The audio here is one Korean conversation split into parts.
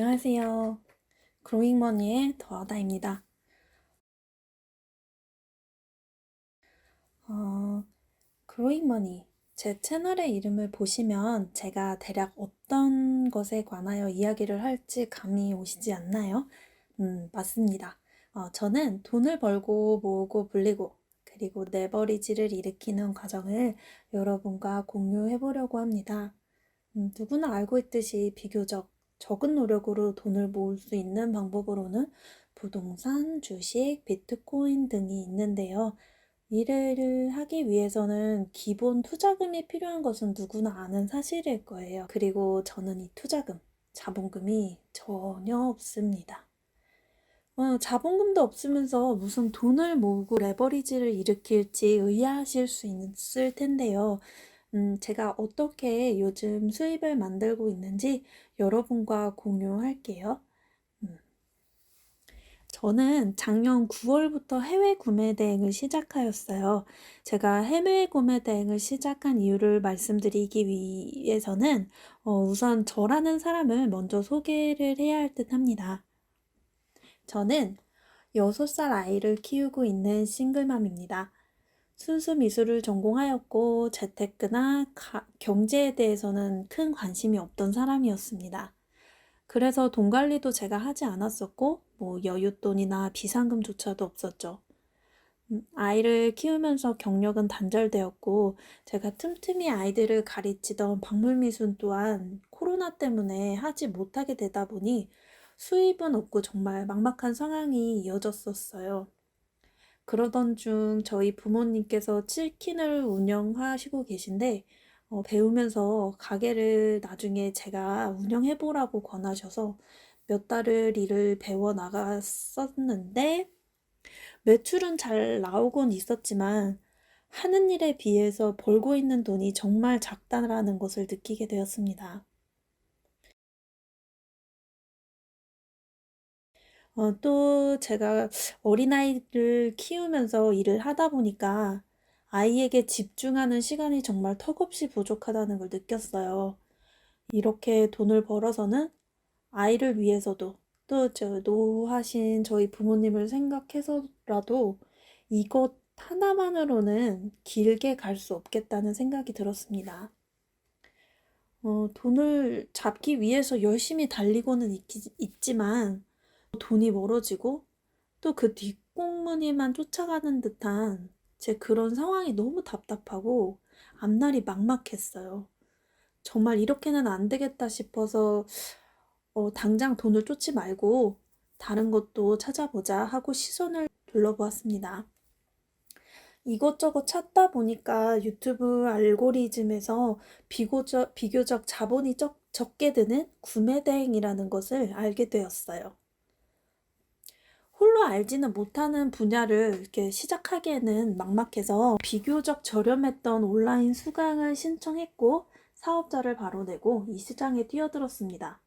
안녕하세요. 그로잉머니의 더하다입니다. 어, 그로잉머니. 제 채널의 이름을 보시면 제가 대략 어떤 것에 관하여 이야기를 할지 감이 오시지 않나요? 음, 맞습니다. 어, 저는 돈을 벌고 모으고 불리고 그리고 내버리지를 일으키는 과정을 여러분과 공유해 보려고 합니다. 음, 누구나 알고 있듯이 비교적 적은 노력으로 돈을 모을 수 있는 방법으로는 부동산, 주식, 비트코인 등이 있는데요. 미래를 하기 위해서는 기본 투자금이 필요한 것은 누구나 아는 사실일 거예요. 그리고 저는 이 투자금, 자본금이 전혀 없습니다. 어, 자본금도 없으면서 무슨 돈을 모으고 레버리지를 일으킬지 의아하실 수 있을 텐데요. 음, 제가 어떻게 요즘 수입을 만들고 있는지 여러분과 공유할게요. 음. 저는 작년 9월부터 해외 구매 대행을 시작하였어요. 제가 해외 구매 대행을 시작한 이유를 말씀드리기 위해서는 어, 우선 저라는 사람을 먼저 소개를 해야 할 듯 합니다. 저는 6살 아이를 키우고 있는 싱글맘입니다. 순수 미술을 전공하였고 재테크나 가, 경제에 대해서는 큰 관심이 없던 사람이었습니다. 그래서 돈 관리도 제가 하지 않았었고 뭐 여윳돈이나 비상금조차도 없었죠. 음, 아이를 키우면서 경력은 단절되었고 제가 틈틈이 아이들을 가르치던 박물미술 또한 코로나 때문에 하지 못하게 되다 보니 수입은 없고 정말 막막한 상황이 이어졌었어요. 그러던 중 저희 부모님께서 치킨을 운영하시고 계신데 어, 배우면서 가게를 나중에 제가 운영해보라고 권하셔서 몇 달을 일을 배워 나갔었는데 매출은 잘 나오곤 있었지만 하는 일에 비해서 벌고 있는 돈이 정말 작다라는 것을 느끼게 되었습니다. 어, 또 제가 어린아이를 키우면서 일을 하다 보니까 아이에게 집중하는 시간이 정말 턱없이 부족하다는 걸 느꼈어요. 이렇게 돈을 벌어서는 아이를 위해서도 또 저 노하신 저희 부모님을 생각해서라도 이것 하나만으로는 길게 갈 수 없겠다는 생각이 들었습니다. 어, 돈을 잡기 위해서 열심히 달리고는 있, 있지만 돈이 멀어지고 또 그 뒷공무니만 쫓아가는 듯한 제 그런 상황이 너무 답답하고 앞날이 막막했어요. 정말 이렇게는 안 되겠다 싶어서 어, 당장 돈을 쫓지 말고 다른 것도 찾아보자 하고 시선을 둘러보았습니다. 이것저것 찾다 보니까 유튜브 알고리즘에서 비교적, 비교적 자본이 적, 적게 드는 구매 대행이라는 것을 알게 되었어요. 홀로 알지는 못하는 분야를 이렇게 시작하기에는 막막해서 비교적 저렴했던 온라인 수강을 신청했고 사업자를 바로 내고 이 시장에 뛰어들었습니다.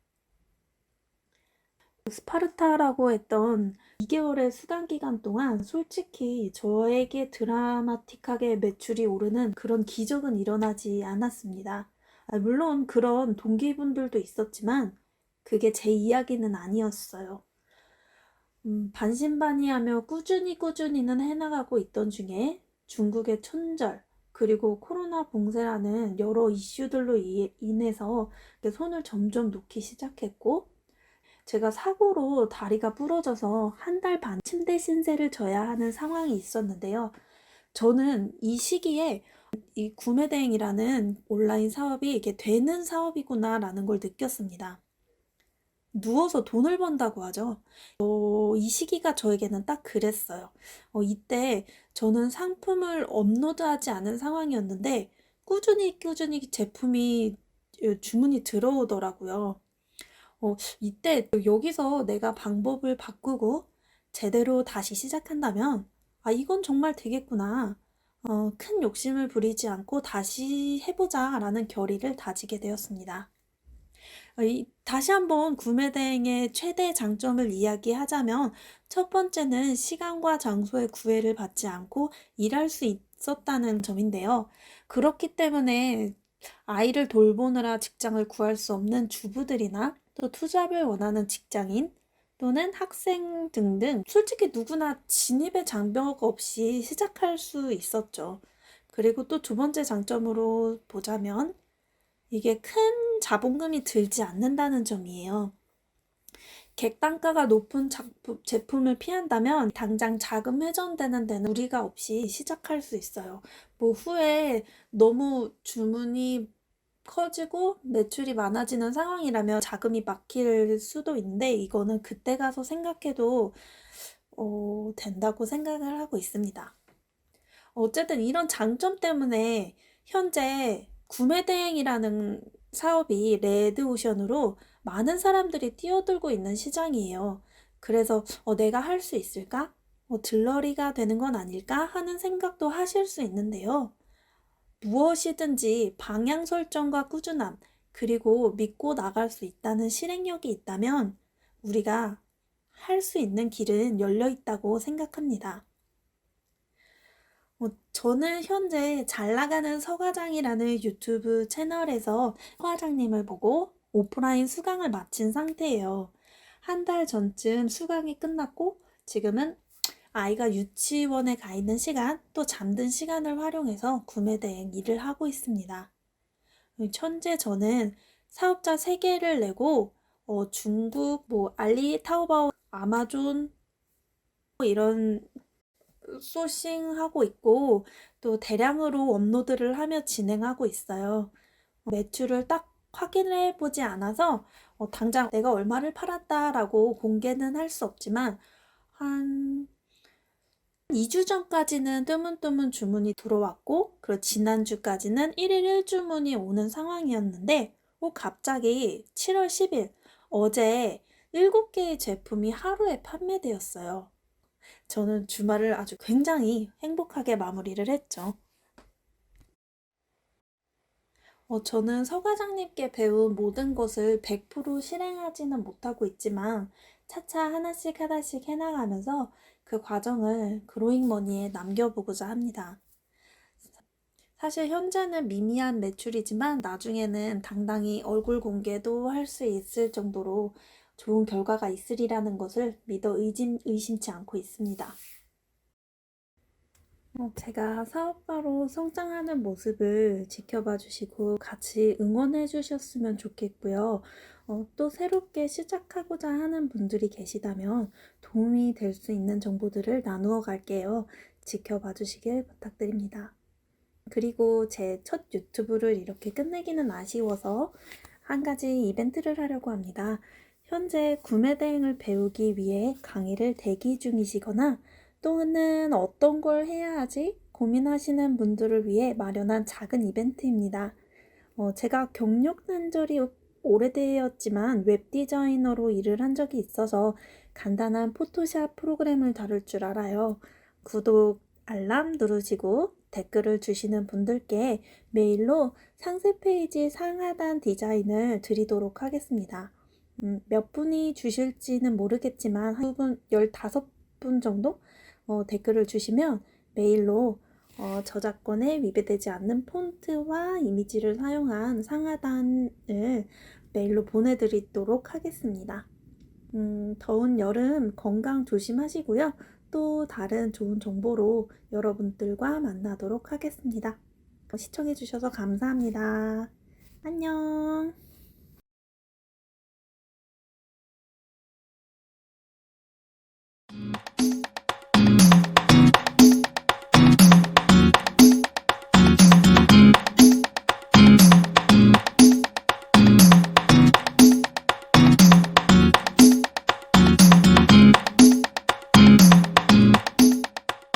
스파르타라고 했던 2개월의 수강 기간 동안 솔직히 저에게 드라마틱하게 매출이 오르는 그런 기적은 일어나지 않았습니다. 아, 물론 그런 동기분들도 있었지만 그게 제 이야기는 아니었어요. 음, 반신반의하며 꾸준히 꾸준히는 해나가고 있던 중에 중국의 천절, 그리고 코로나 봉쇄라는 여러 이슈들로 인해서 손을 점점 놓기 시작했고, 제가 사고로 다리가 부러져서 한 달 반 침대 신세를 져야 하는 상황이 있었는데요. 저는 이 시기에 이 구매대행이라는 온라인 사업이 이게 되는 사업이구나라는 걸 느꼈습니다. 누워서 돈을 번다고 하죠. 어, 이 시기가 저에게는 딱 그랬어요. 어, 이때 저는 상품을 업로드하지 않은 상황이었는데 꾸준히 꾸준히 제품이 어, 주문이 들어오더라고요. 어, 이때 여기서 내가 방법을 바꾸고 제대로 다시 시작한다면 아, 이건 정말 되겠구나. 어, 큰 욕심을 부리지 않고 다시 해보자 라는 결의를 다지게 되었습니다. 어, 다시 한번 구매 대행의 최대 장점을 이야기하자면 첫 번째는 시간과 장소의 구애를 받지 않고 일할 수 있었다는 점인데요. 그렇기 때문에 아이를 돌보느라 직장을 구할 수 없는 주부들이나 또 투잡을 원하는 직장인 또는 학생 등등 솔직히 누구나 진입의 장벽 없이 시작할 수 있었죠. 그리고 또 두 번째 장점으로 보자면 이게 큰 자본금이 들지 않는다는 점이에요. 객단가가 높은 작품, 제품을 피한다면 당장 자금 회전되는 데는 무리가 없이 시작할 수 있어요. 뭐 후에 너무 주문이 커지고 매출이 많아지는 상황이라면 자금이 막힐 수도 있는데 이거는 그때 가서 생각해도 어, 된다고 생각을 하고 있습니다. 어쨌든 이런 장점 때문에 현재 구매 대행이라는 사업이 레드오션으로 많은 사람들이 뛰어들고 있는 시장이에요. 그래서 어, 내가 할 수 있을까? 어, 들러리가 되는 건 아닐까 하는 생각도 하실 수 있는데요. 무엇이든지 방향 설정과 꾸준함, 그리고 믿고 나갈 수 있다는 실행력이 있다면 우리가 할 수 있는 길은 열려 있다고 생각합니다. 어, 저는 현재 잘 나가는 서과장이라는 유튜브 채널에서 서과장님을 보고 오프라인 수강을 마친 상태예요. 한 달 전쯤 수강이 끝났고 지금은 아이가 유치원에 가 있는 시간 또 잠든 시간을 활용해서 구매 대행 일을 하고 있습니다. 현재 저는 사업자 3개를 내고 어, 중국, 뭐 알리, 타오바오, 아마존 뭐 이런 소싱하고 있고 또 대량으로 업로드를 하며 진행하고 있어요. 매출을 딱 확인해 보지 않아서 어, 당장 내가 얼마를 팔았다라고 공개는 할 수 없지만 한 2주 전까지는 뜨문뜨문 주문이 들어왔고 그리고 지난주까지는 1일 1주문이 오는 상황이었는데 어, 갑자기 7월 10일 어제 7개의 제품이 하루에 판매되었어요. 저는 주말을 아주 굉장히 행복하게 마무리를 했죠. 어, 저는 서 과장님께 배운 모든 것을 100% 실행하지는 못하고 있지만 차차 하나씩 하나씩 해나가면서 그 과정을 그로잉머니에 남겨보고자 합니다. 사실 현재는 미미한 매출이지만 나중에는 당당히 얼굴 공개도 할 수 있을 정도로 좋은 결과가 있으리라는 것을 믿어 의심, 의심치 않고 있습니다. 어, 제가 사업가로 성장하는 모습을 지켜봐 주시고 같이 응원해 주셨으면 좋겠고요. 어, 또 새롭게 시작하고자 하는 분들이 계시다면 도움이 될 수 있는 정보들을 나누어 갈게요. 지켜봐 주시길 부탁드립니다. 그리고 제 첫 유튜브를 이렇게 끝내기는 아쉬워서 한 가지 이벤트를 하려고 합니다. 현재 구매 대행을 배우기 위해 강의를 대기 중이시거나 또는 어떤 걸 해야 하지 고민하시는 분들을 위해 마련한 작은 이벤트입니다. 어, 제가 경력 난 절이 오래되었지만 웹 디자이너로 일을 한 적이 있어서 간단한 포토샵 프로그램을 다룰 줄 알아요. 구독, 알람 누르시고 댓글을 주시는 분들께 메일로 상세 페이지 상하단 디자인을 드리도록 하겠습니다. 음, 몇 분이 주실지는 모르겠지만 한 분, 15분 정도 어, 댓글을 주시면 메일로 어, 저작권에 위배되지 않는 폰트와 이미지를 사용한 상하단을 메일로 보내드리도록 하겠습니다. 음, 더운 여름 건강 조심하시고요. 또 다른 좋은 정보로 여러분들과 만나도록 하겠습니다. 시청해주셔서 감사합니다. 안녕.